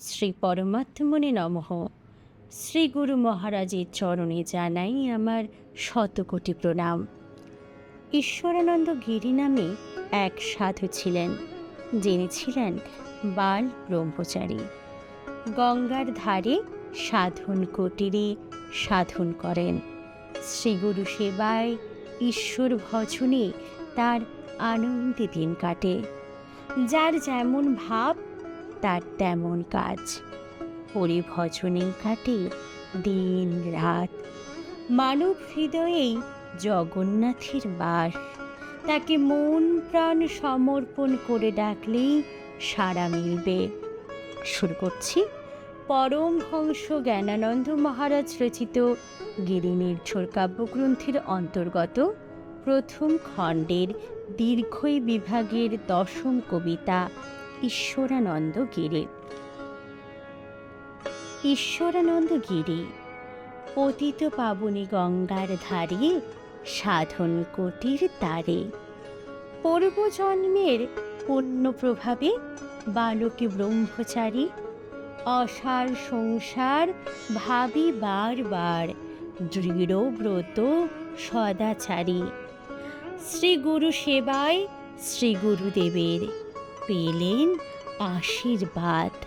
শ্রী পরমাত্মনে নমঃ। শ্রী গুরু মহারাজের চরণে জানাই আমার শতকোটি প্রণাম। ঈশ্বরানন্দ গিরি নামে এক সাধু ছিলেন, যিনি ছিলেন বাল ব্রহ্মচারী। গঙ্গার ধারে সাধন কুটিরে সাধন করেন। শ্রীগুরু সেবায় ঈশ্বর ভজনে তার আনন্দে দিন কাটে। যার যেমন ভাব তার তেমন কাজ। পরিভজনে কাটে দিন রাত। মানব হৃদয়েই জগন্নাথের বাস। তাকে মন প্রাণ সমর্পণ করে ডাকলেই সাড়া মিলবে। শুরু করছি। পরমহংস জ্ঞানানন্দ মহারাজ রচিত গিরি নির্ঝর কাব্যগ্রন্থের অন্তর্গত প্রথম খণ্ডের দীর্ঘই বিভাগের দশম কবিতা ঈশ্বরানন্দ গিরি ঈশ্বরানন্দ গিরি পতিত পাবনী গঙ্গার ধারে, সাধন কোটির তারে। পূর্বজন্মের পুণ্য প্রভাবে বালকে ব্রহ্মচারী, অসার সংসার ভাবি বারবার, দৃঢ় ব্রত সদাচারী। শ্রী গুরু সেবায় শ্রী গুরুদেবের পেলেন আশীর্বাদ।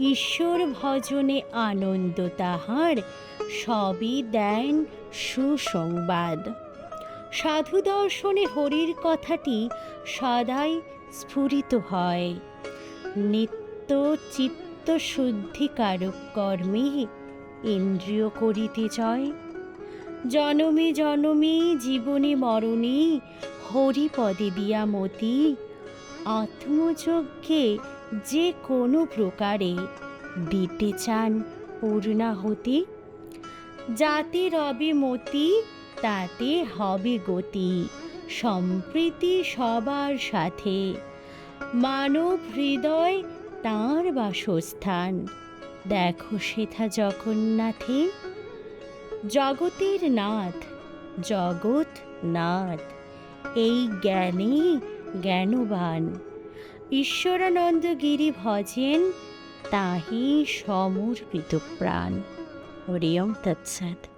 ঈশ্বর ভজনে আনন্দ তাহার, সবই দেন সুসংবাদ। সাধু দর্শনে হরির কথাটি সদাই স্ফুরিত হয়। নিত্য চিত্ত শুদ্ধিকারক কর্মে ইন্দ্রিয় করিতে জয়। জনমে জনমে জীবনে মরণে হরিপদে দিয়া মতি আত্মযজ্ঞে যে কোনো প্রকারে। দিতে চান পূর্ণাহতি যাতে রবে মতি তাতে হবে গতি, সম্প্রীতি সবার সাথে। মানব হৃদয় তাঁর বাসস্থান। দেখো সেথা জগন্নাথে, জগতের নাথ, জগৎ নাথ। এই জ্ঞানে জ্ঞানবান। ঈশ্বরানন্দ গিরি ভজেন তাহি সমর্পিত প্রাণ। হরিয়ম তৎসাৎ।